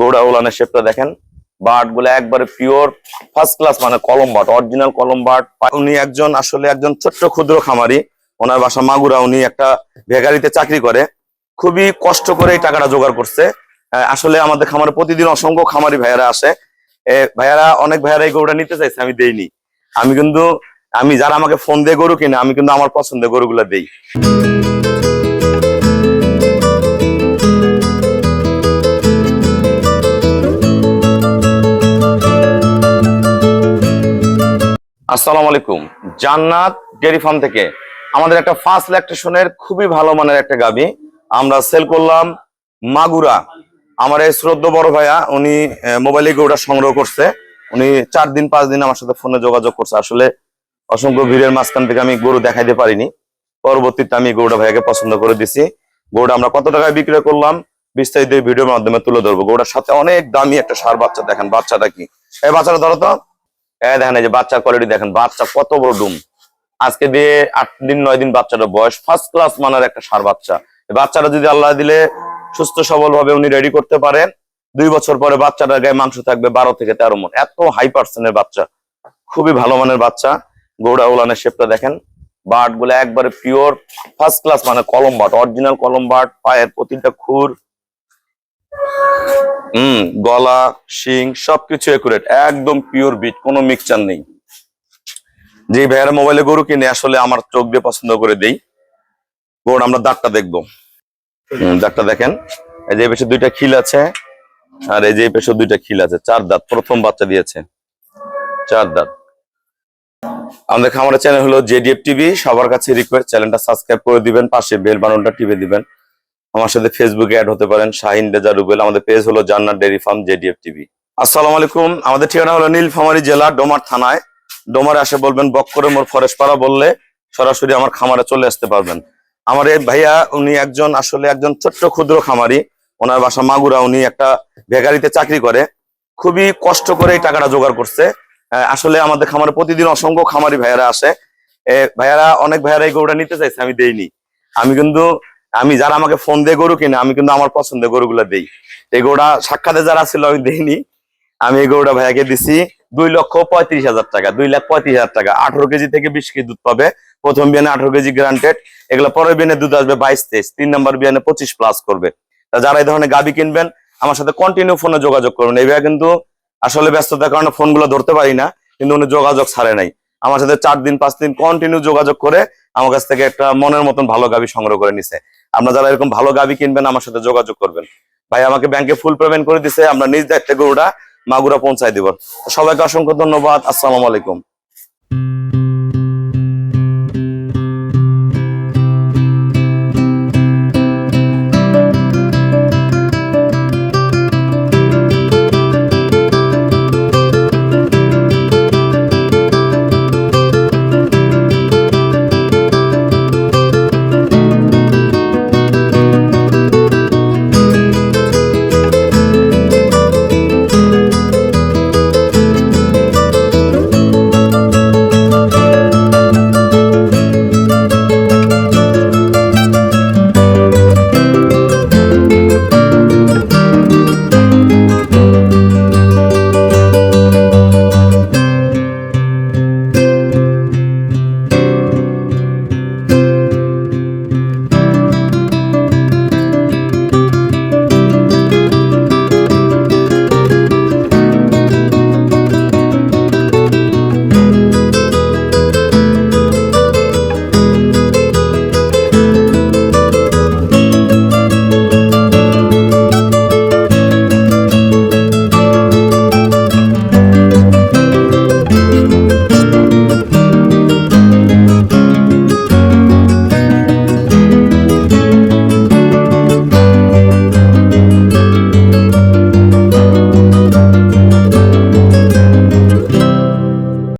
গৌড়া উলানের শেপটা দেখেন। বাটগুলো একবারে পিওর ফার্স্ট ক্লাস মানে কলম বাট অরিজিনাল কলম বাট। উনি একজন আসলে একজন ছোট্ট ক্ষুদ্র খামারি। ওনার বাসা মাগুরা, উনি একটা ভেগারিতে চাকরি করে। খুবই কষ্ট করে এই টাকাটা জোগাড় করছে। আসলে আমাদের খামারে প্রতিদিন অসংখ্য খামারি ভাইয়ারা আসে। ভাইয়ারা, অনেক ভাইয়ারা এই গরুটা নিতে চাইছে, আমি দেইনি। আমি কিন্তু, আমি যারা আমাকে ফোন দিয়ে গরু কিনে, আমি কিন্তু আমার পছন্দের গরুগুলা দেই। আসসালামু আলাইকুম। জান্নাত ডেয়ারি ফার্ম থেকে আমাদের একটা ফার্স্ট ইলেকট্রিশনের খুবই ভালো মানের একটা গাবি আমরা সেল করলাম মাগুরা। আমার এই শ্রদ্ধ বড় ভাইয়া, উনি মোবাইলে গরুটা সংগ্রহ করছে। উনি চার দিন, পাঁচ দিন আমার সাথে ফোনে যোগাযোগ করছে। আসলে অসংখ্য ভিড়ের মাঝখান থেকে আমি গরু দেখাইতে পারিনি। পরবর্তীতে আমি গরুটা ভাইয়াকে পছন্দ করে দিছি। গরুটা আমরা কত টাকায় বিক্রয় করলাম, বিস্তারিত ভিডিওর মাধ্যমে তুলে ধরবো। গরুটার সাথে অনেক দামি একটা সার বাচ্চা, দেখেন বাচ্চাটা কি। এই বাচ্চাটা ধরো তো। দেখেন এই যে বাচ্চার কোয়ালিটি দেখেন, বাচ্চা কত বড় ডুম। আজকে দিয়ে আট দিন, নয় দিন বাচ্চাটা বয়স ফার্স্ট ক্লাস মানের একটা সার বাচ্চা। বাচ্চাটা যদি আল্লাহ দিলে সুস্থ সবল ভাবে উনি রেডি করতে পারেন, দুই বছর পরে বাচ্চাটার গায়ে মাংস থাকবে বারো থেকে তেরো মন। এত হাই পার্সেন্টের বাচ্চা, খুবই ভালো মানের বাচ্চা। গৌড়া উলানের শেপটা দেখেন বাটগুলো একবারে পিওর ফার্স্ট ক্লাস মানে কলম বাট অরিজিনাল কলম বাট, পায়ের প্রতিটা খুর হুম, গলা, শিং, সবকিছু একুরেট একদম পিওর বিট কোনো মিক্সচার নেই। যে ভাইয়ারা মোবাইলে গরু কিনে, আসলে আমার চোখ দিয়ে পছন্দ করে দেই। গরু আমরা দাঁতটা দেখব। দাঁতটা দেখেন। এই যে পেশে দুইটা খিল আছে, আর এই যে পেশে দুইটা খিল আছে, চার দাঁত, প্রথম বাচ্চা দিয়েছে। চার দাঁত। আমাদের খামারের চ্যানেল হলো জেডিএফ টিভি, সবার কাছে রিকোয়েস্ট চ্যানেলটা সাবস্ক্রাইব করে দিবেন, পাশে বেল বাটনটা টিপে দিবেন। আমার সাথে ফেসবুকে অ্যাড হতে পারেন শাহিন রেজা রুবেল। আমাদের পেজ হলো জান্নাত ডেরি ফার্ম, জেডিএফ টিভি। আসসালামু আলাইকুম। আমাদের ঠিকানা হলো নীলফামারী জেলা, ডোমার থানায়। ডোমারে আসে বলবেন বক্করে মোর ফরেস্ট পাড়া বললে সরাসরি আমার খামারে চলে আসতে পারবেন। আমার এই ভাইয়া, উনি একজন আসলে একজন ছোট্ট ক্ষুদ্র খামারি। ওনার বাসা মাগুরা। উনি একটা ভেগারিতে চাকরি করে। খুবই কষ্ট করে এই টাকাটা জোগাড় করছে। আসলে আমাদের খামারে প্রতিদিন অসংখ্য খামারি ভাইয়ারা আসে। ভাইয়ারা, অনেক ভাইয়ারা এই গরুটা নিতে চাইছে, আমি দেইনি। আমি কিন্তু আমি যারা আমাকে ফোন দিয়ে গরু কিনে, আমি কিন্তু আমার পছন্দের গরুগুলা দেই। এই গরুটা সাক্ষাতে যারা ছিল, আমি দেইনি। আমি এই গরুটা ভাইয়াকে দিছি দুই লক্ষ পঁয়ত্রিশ হাজার টাকা, দুই লাখ পঁয়ত্রিশ হাজার টাকা। আঠারো কেজি থেকে বিশ কেজি দুধ পাবে। প্রথম বিয়ানে আঠারো কেজি গ্রান্টেড এগুলো পরের বিয়ানে দুধ আসবে বাইশ তেইশ। তিন নম্বর বিয়ানে পঁচিশ প্লাস করবে। যারা এই ধরনের গাবি কিনবেন, আমার সাথে কন্টিনিউ ফোনে যোগাযোগ করবেন এই ভাইয়া কিন্তু আসলে ব্যস্ততার কারণে ফোনগুলো ধরতে পারি না, কিন্তু উনি যোগাযোগ ছাড়ে নাই। আমার সাথে চার দিন, পাঁচ দিন কন্টিনিউ যোগাযোগ করে আমার কাছ থেকে একটা মনের মতন ভালো গাবি সংগ্রহ করে নিছে। আপনারা যারা এরকম ভালো গাবি কিনবেন, আমার সাথে যোগাযোগ করবেন। ভাই, আমাকে ব্যাংকে ফুল পেমেন্ট করে দিছে। আমরা নিজ দায়িত্বে গরুটা মাগুরা পৌঁছায় দিব। সবাইকে অসংখ্য ধন্যবাদ। আসসালামু আলাইকুম।